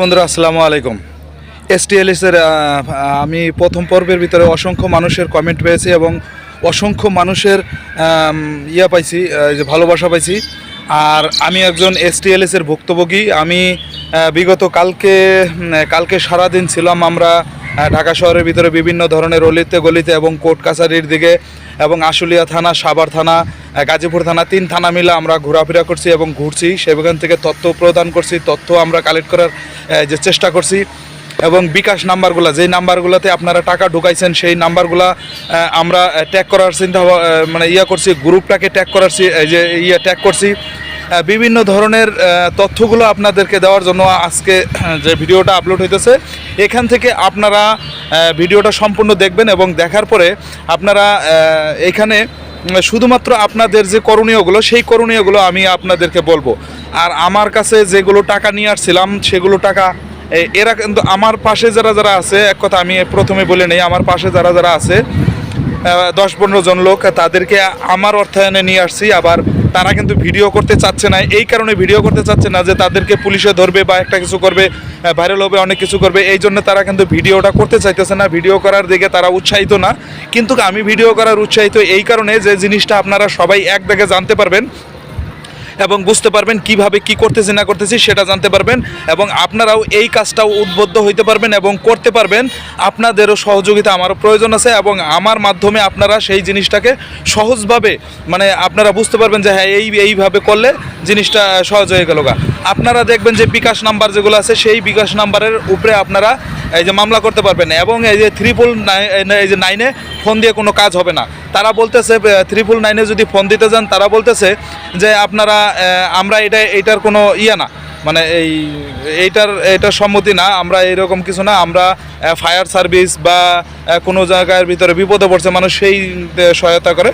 বন্ধুরা, আসসালামু আলাইকুম। এসটিএলএসের আমি প্রথম পর্বের ভিতরে অসংখ্য মানুষের কমেন্ট পেয়েছি এবং অসংখ্য মানুষের ইয়া পাইছি যে ভালোবাসা পাইছি। আর আমি একজন এসটিএলএসের ভুক্তভোগী। আমি বিগত কালকে কালকে সারাদিন ছিলাম আমরা ঢাকা শহরের ভিতরে বিভিন্ন ধরনের অলিতে গলিতে এবং কোর্ট কাছারির দিকে। এবং আশুলিয়া থানা, সাভার থানা গাজীপুর থানা, তিন থানা মিলে আমরা ঘোরাফেরা করছি এবং ঘুরছি। সেখান থেকে তথ্য প্রদান করছি, তথ্য আমরা কালেক্ট করার যে চেষ্টা করছি। এবং বিকাশ নাম্বারগুলো, যেই নাম্বারগুলোতে আপনারা টাকা ঢুকাইছেন, সেই নাম্বারগুলো আমরা ট্যাগ করার চিন্তা মানে ইয়া করছি গ্রুপটাকে ট্যাগ করার যে ইয়ে ট্যাগ করছি। বিভিন্ন ধরনের তথ্যগুলো আপনাদেরকে দেওয়ার জন্য আজকে যে ভিডিওটা আপলোড হইতেছে, এখান থেকে আপনারা ভিডিওটা সম্পূর্ণ দেখবেন এবং দেখার পরে আপনারা এখানে শুধুমাত্র আপনাদের যে করণীয়গুলো, সেই করণীয়গুলো আমি আপনাদেরকে বলব। আর আমার কাছে যেগুলো টাকা নিয়ে আসছিলাম, সেগুলো টাকা এরা কিন্তু আমার পাশে যারা যারা আছে, এক কথা আমি প্রথমে বলে নেই, আমার পাশে যারা যারা আছে দশ পনেরো জন লোক, তাদেরকে আমার অর্থায়নে নিয়ে আসছি, আবার তারা কিন্তু ভিডিও করতে চাচ্ছে না। এই কারণে ভিডিও করতে চাচ্ছে না যে তাদেরকে পুলিশে ধরবে বা একটা কিছু করবে ভাইরাল হবে, অনেক কিছু করবে। এই জন্য তারা কিন্তু ভিডিওটা করতে চাইতেছে না। ভিডিও করার দিকে তারা উৎসাহিত না। কিন্তু আমি ভিডিও করার উৎসাহিত এই কারণে যে জিনিসটা আপনারা সবাই এক দেখে জানতে পারবেন এবং বুঝতে পারবেন কীভাবে কি করতেছি, না করতেছি, সেটা জানতে পারবেন এবং আপনারাও এই কাজটাও উদ্বুদ্ধ হইতে পারবেন এবং করতে পারবেন। আপনাদেরও সহযোগিতা আমারও প্রয়োজন আছে এবং আমার মাধ্যমে আপনারা সেই জিনিসটাকে সহজভাবে মানে আপনারা বুঝতে পারবেন যে হ্যাঁ এই, এইভাবে করলে জিনিসটা সহজ হয়ে গেল গা। আপনারা দেখবেন যে বিকাশ নাম্বার যেগুলো আছে, সেই বিকাশ নাম্বারের উপরে আপনারা এই যে মামলা করতে পারবেন এবং এই যে ত্রিপুল এই যে নাইনে ফোন দিয়ে কোনো কাজ হবে না। তারা বলতেছে ত্রিপুল নাইনে যদি ফোন দিতে যান, তারা বলতেছে যে আপনারা আমরা এটা এইটার কোনো ইয়ে না। মানে এই, এইটার, এটার সম্মতি না, আমরা এরকম কিছু না, আমরা ফায়ার সার্ভিস বা কোনো জায়গার ভিতরে বিপদে পড়ছে, মানুষ সেই সহায়তা করে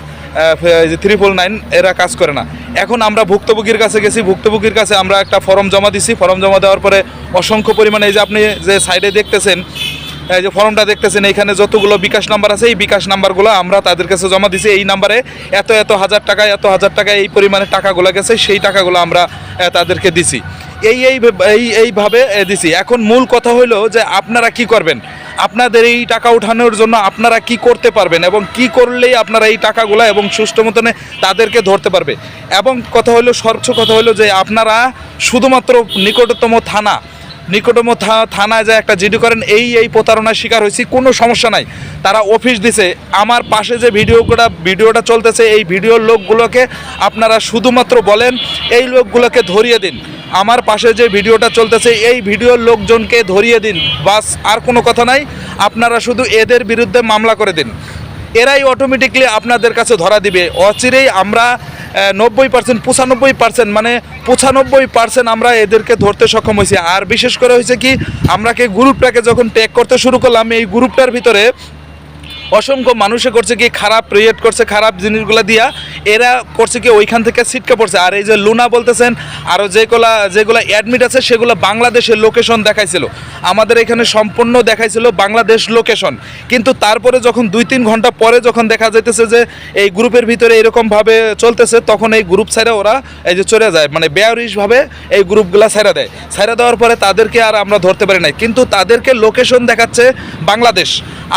যে ত্রিপুল নাইন এরা কাজ করে না। এখন আমরা ভুক্তভোগীর কাছে গেছি, ভুক্তভোগীর কাছে আমরা একটা ফর্ম জমা দিছি। ফর্ম জমা দেওয়ার পরে অসংখ্য পরিমাণে এই যে আপনি যে সাইডে দেখতেছেন যে ফর্মটা দেখতেছেন এখানে যতগুলো বিকাশ নাম্বার আছে, এই বিকাশ নাম্বারগুলো আমরা তাদের কাছে জমা দিছি। এই নাম্বারে এত এত হাজার টাকা, এত হাজার টাকা এই পরিমাণে টাকাগুলো গেছে, সেই টাকাগুলো আমরা তাদেরকে দিছি। এই এই এই, এইভাবে দিছি। এখন মূল কথা হলো যে আপনারা কি করবেন? আপনাদের এই টাকা উঠানোর জন্য আপনারা কি করতে পারবেন এবং কি করলেই আপনারা এই টাকাগুলো এবং সুষ্ঠু মতনে তাদেরকে ধরতে পারবে? এবং কথা হলো সর্বোচ্চ কথা হলো যে আপনারা শুধুমাত্র নিকটতম থানা নিকটতম থা- থানায় যায় একটা জিডি করেন, এই এই প্রতারণার শিকার হয়েছি, কোনো সমস্যা নাই। তারা অফিস দিছে, আমার পাশে যে ভিডিওটা ভিডিওটা চলতেছে, এই ভিডিওর লোকগুলোকে আপনারা শুধুমাত্র বলেন, এই লোকগুলোকে ধরিয়ে দিন। আমার পাশে যে ভিডিওটা চলতেছে, এই ভিডিওর লোকজনকে ধরিয়ে দিন। বাস, আর কোনো কথা নাই, আপনারা শুধু এদের বিরুদ্ধে মামলা করে দিন। এরাই অটোমেটিকলি আপনাদের কাছে ধরা দিবে। অচিরেই আমরা নব্বই পার্সেন্ট পঁচানব্বই পার্সেন্ট মানে পঁচানব্বই পার্সেন্ট আমরা এদেরকে ধরতে সক্ষম হয়েছি। আর বিশেষ করে হয়েছে কি আমরা কি গ্রুপটাকে যখন ট্যাগ করতে শুরু করলাম, এই গ্রুপটার ভিতরে অসংখ্য মানুষে করছে কি, খারাপ ক্রিয়েট করছে, খারাপ জিনিসগুলো দিয়া এরা করছে কি, ওইখান থেকে ছিটকে পড়ছে। আর এই যে লুনা বলতেছেন আরও যেগুলা যেগুলো অ্যাডমিট আছে, সেগুলো বাংলাদেশের লোকেশন দেখাইছিল। আমাদের এখানে সম্পূর্ণ দেখাইছিল বাংলাদেশ লোকেশন কিন্তু তারপরে যখন দুই তিন ঘণ্টা পরে যখন দেখা যাইতেছে যে এই গ্রুপের ভিতরে এরকমভাবে চলতেছে, তখন এই গ্রুপ ছাড়া ওরা এই যে চলে যায়। মানে বেয়ারিশভাবে এই গ্রুপগুলা ছাড়া দেয়। ছাড়া দেওয়ার পরে তাদেরকে আর আমরা ধরতে পারি নাই। কিন্তু তাদেরকে লোকেশন দেখাচ্ছে বাংলাদেশ।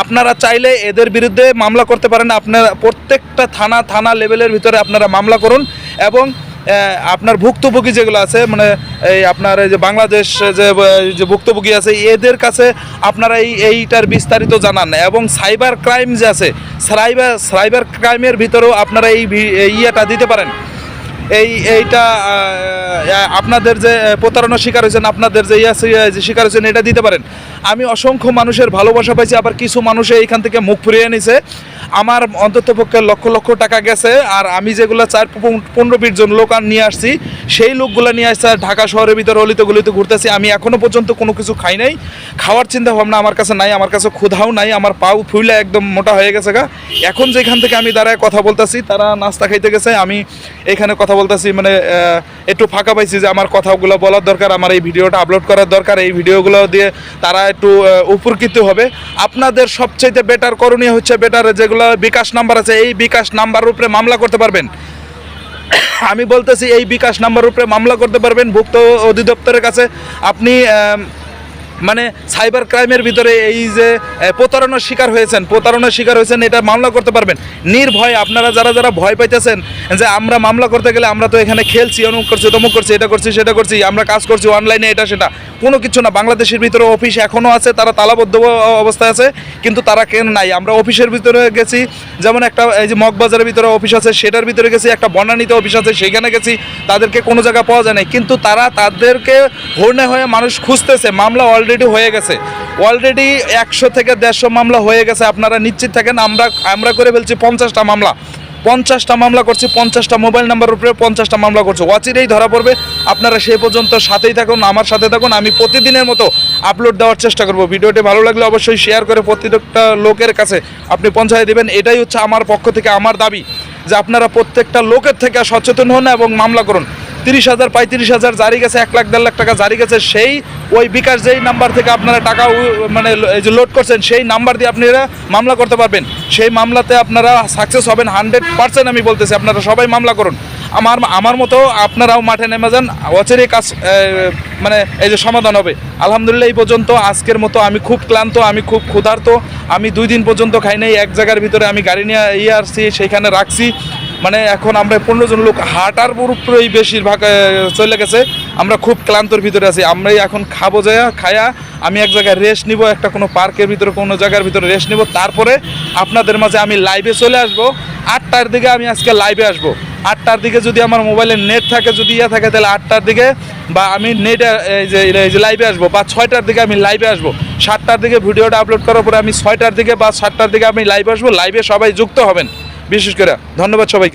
আপনারা চাইলে এদের বিরুদ্ধে মামলা করতে পারেন আপনারা প্রত্যেকটা থানা থানা লেভেলের ভিতরে আপনারা মামলা করুন এবং আপনার ভুক্তভোগী যেগুলো আছে মানে এই আপনার এই যে বাংলাদেশ যে যে ভুক্তভোগী আছে, এদের কাছে আপনারা এই, এইটার বিস্তারিত জানান এবং সাইবার ক্রাইম যে আছে, সাইবার সাইবার ক্রাইমের ভিতরেও আপনারা এই ইয়েটা দিতে পারেন। এই, এইটা আপনাদের যে প্রতারণার শিকার হয়েছেন, আপনাদের যে ইয়া যে শিকার হয়েছেন, এটা দিতে পারেন। আমি অসংখ্য মানুষের ভালোবাসা পাইছি, আবার কিছু মানুষে এইখান থেকে মুখ ফুরিয়ে নিছে আমার অন্তত পক্ষে লক্ষ লক্ষ টাকা গেছে, আর আমি যেগুলো চার পনেরো বিশ জন লোক আর নিয়ে আসছি, সেই লোকগুলো নিয়ে আসছে ঢাকা শহরের ভিতরে অলিতে গলিতে ঘুরতেছি। আমি এখনও পর্যন্ত কোনো কিছু খাই নাই। খাওয়ার চিন্তা ভাবনা আমার কাছে নাই, আমার কাছে ক্ষুধাও নাই, আমার পাও ফুইলে একদম মোটা হয়ে গেছে গা। এখন যেখান থেকে আমি দাঁড়ায় কথা বলতেছি, তারা নাস্তা খাইতে গেছে, আমি এখানে কথা বলতেছি মানে একটু ফাঁকা পাইছি যে আমার কথাগুলো বলার দরকার, আমার এই ভিডিওটা আপলোড করার দরকার, এই ভিডিওগুলো দিয়ে তারা একটু উপকৃত হবে। আপনাদের সবচাইতে বেটার করণীয় হচ্ছে বেটার যেগুলো বিকাশ নাম্বার আছে, এই বিকাশ নাম্বার উপরে মামলা করতে পারবেন। আমি বলতেছি, এই বিকাশ নাম্বার উপরে মামলা করতে পারবেন, ভুক্ত অধিদপ্তরের কাছে। আপনি মানে সাইবার ক্রাইমের ভিতরে এই যে প্রতারণার শিকার হয়েছেন, প্রতারণার শিকার হয়েছেন, এটা মামলা করতে পারবেন। নির্ভয় আপনারা যারা যারা ভয় পাইতেছেন যে আমরা মামলা করতে গেলে আমরা তো এখানে খেলছি, অমুক করছি, তমুক করছি, এটা করছি, সেটা করছি, আমরা কাজ করছি অনলাইনে এটা, সেটা। কোনো কিছু না, বাংলাদেশের ভিতরে অফিস এখনও আছে, তারা তালাবদ্ধ অবস্থায় আছে, কিন্তু তারা কেন নাই? আমরা অফিসের ভিতরে গেছি, যেমন একটা, এই যে মগবাজারের ভিতরে অফিস আছে, সেটার ভিতরে গেছি, একটা বনানীতে অফিস আছে, সেখানে গেছি, তাদেরকে কোনো জায়গা পাওয়া যায় না কিন্তু তারা তাদেরকে হর্নে হয়ে মানুষ খুঁজতেছে, মামলা অলরেডি হয়ে গেছে। অলরেডি একশো থেকে দেড়শো মামলা হয়ে গেছে, আপনারা নিশ্চিত থাকেন, আমরা আমরা করে ফেলছি পঞ্চাশটা মামলা। পঞ্চাশটা মামলা করছি, পঞ্চাশটা মোবাইল নাম্বার উপরে পঞ্চাশটা মামলা করছি। অচিরেই ধরা পড়বে, আপনারা সেই পর্যন্ত সাথেই থাকুন, আমার সাথে থাকুন, আমি প্রতিদিনের মতো আপলোড দেওয়ার চেষ্টা করব। ভিডিওটি ভালো লাগলে অবশ্যই শেয়ার করে প্রত্যেকটা লোকের কাছে আপনি পৌঁছায় দেবেন। এটাই হচ্ছে আমার পক্ষ থেকে, আমার দাবি যে আপনারা প্রত্যেকটা লোকের থেকে সচেতন হন এবং মামলা করুন। তিরিশ হাজার, পঁয়ত্রিশ হাজার, জারি গেছে এক লাখ, দেড় লাখ টাকা জারি গেছে। সেই ওই বিকাশ যেই নাম্বার থেকে আপনারা টাকা মানে এই যে লোড করছেন, সেই নাম্বার দিয়ে আপনারা মামলা করতে পারবেন। সেই মামলাতে আপনারা সাকসেস হবেন হান্ড্রেড পার্সেন্ট আমি বলতেছি, আপনারা সবাই মামলা করুন। আমার আমার মতো আপনারাও মাঠে নেমে যান অচেরে কাজ মানে এই যে সমাধান হবে। আলহামদুলিল্লাহ এই পর্যন্ত আজকের মতো আমি খুব ক্লান্ত, আমি খুব ক্ষুধার্ত, আমি দুই দিন পর্যন্ত খাই নাই, এক জায়গার ভিতরে আমি গাড়ি নিয়ে ইয়ে আসছি সেইখানে রাখছি। মানে এখন আমরা পনেরো জন লোক হাঁটার উপরেই বেশিরভাগ চলে গেছে। আমরা খুব ক্লান্তর ভিতরে আছি। আমরাই এখন খাব যায়, খায়া, আমি এক জায়গায় রেস্ট নিব, একটা কোনো পার্কের ভিতরে, কোনো জায়গার ভিতরে রেস্ট নিব। তারপরে আপনাদের মাঝে আমি লাইভে চলে আসব। আটটার দিকে আমি আজকে লাইভে আসব। আটটার দিকে যদি আমার মোবাইলে নেট থাকে, যদি ইয়ে থাকে, তাহলে আটটার দিকে বা আমি নেটে এই যে এই যে লাইভে আসব বা ছয়টার দিকে আমি লাইভে আসব। সাতটার দিকে ভিডিওটা আপলোড করার পরে আমি ছয়টার দিকে বা সাতটার দিকে আমি লাইভে আসব। লাইভে সবাই যুক্ত হবেন। বিশেষ করে ধন্যবাদ সবাইকে।